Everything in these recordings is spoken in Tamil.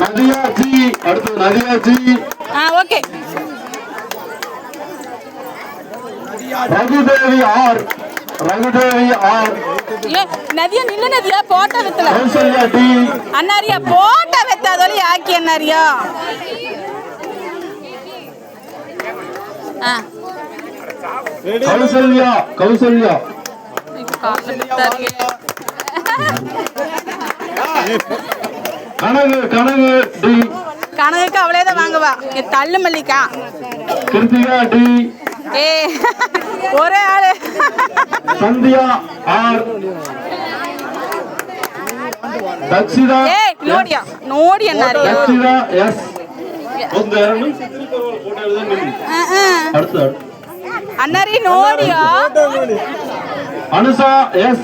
நதியா ஜி அடுத்து நதியா ஜி ஆ okay. Raghudevi R Raghudevi R. Nadhiya நில்ல Nadiya photo வித்தல. அண்ணாரியா போட்டோ வித்தாதோலி ஆக்கி அண்ணாரியா ஆ. கௌசல்யா கௌசல்யா. கனகு கனகு டி கணக்குக்கு அவளே தான் வாங்குவா இங்க தள்ளு மல்லிக்கா கிருத்திகா டி ஏ ஒரே ஆளு சந்தியா ஆர் தக்ஷிதா ஏய் நோடியா நோடி அண்ணாரியா தக்ஷிதா எஸ் ಒಂದು ಎರಡು ஆ, ஆ. அடுத்து அடுத்து. அண்ணாரி நோடியா அனுஷா எஸ்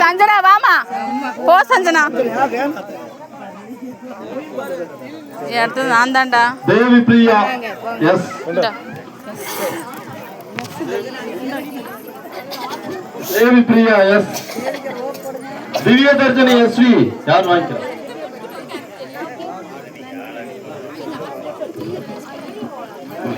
సంజన వామా పో సంజన ఎడుతుంది అందంట Devi Priya S Devi Priya S Divya Dharshana SV an వాంచ